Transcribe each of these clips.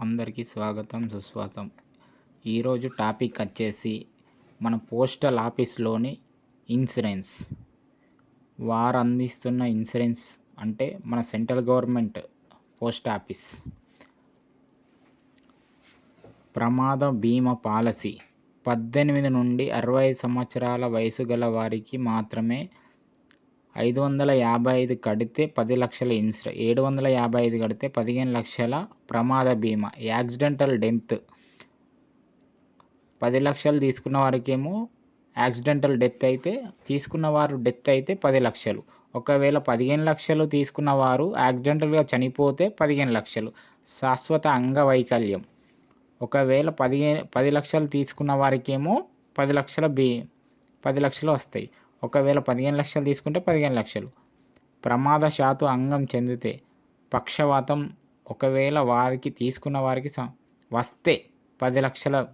అందరికీ స్వాగతం సుస్వాగతం. ఈరోజు టాపిక్ వచ్చేసి మన పోస్టల్ ఆఫీస్లోని ఇన్సూరెన్స్. వారు అందిస్తున్న ఇన్సూరెన్స్ అంటే మన సెంట్రల్ గవర్నమెంట్ పోస్ట్ ఆఫీస్. ప్రమాద బీమా పాలసీ. పద్దెనిమిది నుండి అరవై సంవత్సరాల వయసు గల వారికి మాత్రమే ఐదు వందల యాభై ఐదు కడితే పది లక్షల ఇన్సూరెన్స్ ఏడు వందల యాభై ఐదు కడితే పదిహేను లక్షల ప్రమాద బీమా యాక్సిడెంటల్ డెత్. పది లక్షలు తీసుకున్న వారికేమో యాక్సిడెంటల్ డెత్ అయితే తీసుకున్న వారు డెత్ అయితే పది లక్షలు. ఒకవేళ పదిహేను లక్షలు తీసుకున్న వారు యాక్సిడెంటల్గా చనిపోతే పదిహేను లక్షలు. శాశ్వత అంగవైకల్యం. ఒకవేళ పదిహేను పది లక్షలు తీసుకున్న వారికేమో పది లక్షల బీ పది లక్షలు వస్తాయి. ఒకవేళ పదిహేను లక్షలు తీసుకుంటే పదిహేను లక్షలు. ప్రమాదశాత్తు అంగం చెందితే పక్షవాతం ఒకవేళ వారికి తీసుకున్న వారికి వస్తే పది లక్షల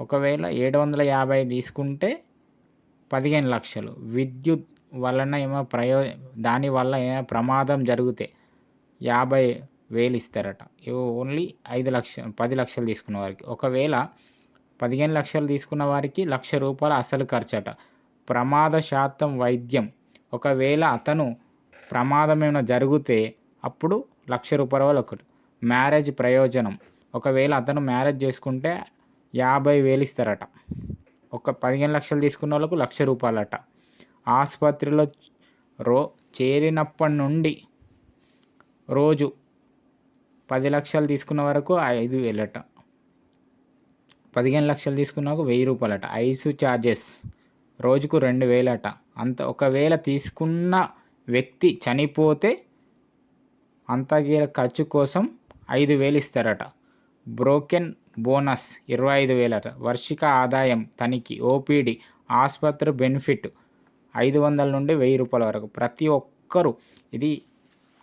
ఒకవేళ ఏడు వందల యాభై తీసుకుంటే పదిహేను లక్షలు. విద్యుత్ వలన ఏమైనా ప్రయో దానివల్ల ఏమైనా ప్రమాదం జరిగితే యాభై వేలు ఇస్తారట. ఓన్లీ ఐదు లక్ష పది లక్షలు తీసుకున్న వారికి. ఒకవేళ పదిహేను లక్షలు తీసుకున్న వారికి లక్ష రూపాయల అసలు ఖర్చట. ప్రమాద శాతం వైద్యం. ఒకవేళ అతను ప్రమాదం ఏమైనా జరిగితే అప్పుడు లక్ష రూపాయల ఒకటి మ్యారేజ్ ప్రయోజనం. ఒకవేళ అతను మ్యారేజ్ చేసుకుంటే యాభై వేలు ఇస్తారట. ఒక పదిహేను లక్షలు తీసుకున్న వాళ్ళకు లక్ష రూపాయలట. ఆసుపత్రిలో రో చేరినప్పటి నుండి రోజు పది లక్షలు తీసుకున్న వరకు ఐదు వేలట. పదిహేను లక్షలు తీసుకున్నాక వెయ్యి రూపాయలట. ఐసు ఛార్జెస్ రోజుకు రెండు వేలట. అంత ఒకవేళ తీసుకున్న వ్యక్తి చనిపోతే అంతగీర ఖర్చు కోసం ఐదు వేలు ఇస్తారట. బ్రోకెన్ బోనస్ ఇరవై ఐదు వేలట. వార్షిక ఆదాయం తనిఖీ ఓపీడీ ఆసుపత్రి బెనిఫిట్ ఐదు వందల నుండి వెయ్యి రూపాయల వరకు. ప్రతి ఒక్కరూ ఇది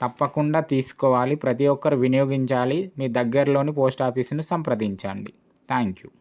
తప్పకుండా తీసుకోవాలి. ప్రతి ఒక్కరు వినియోగించాలి. మీ దగ్గరలోని పోస్ట్ ఆఫీస్ని సంప్రదించండి. Thank you.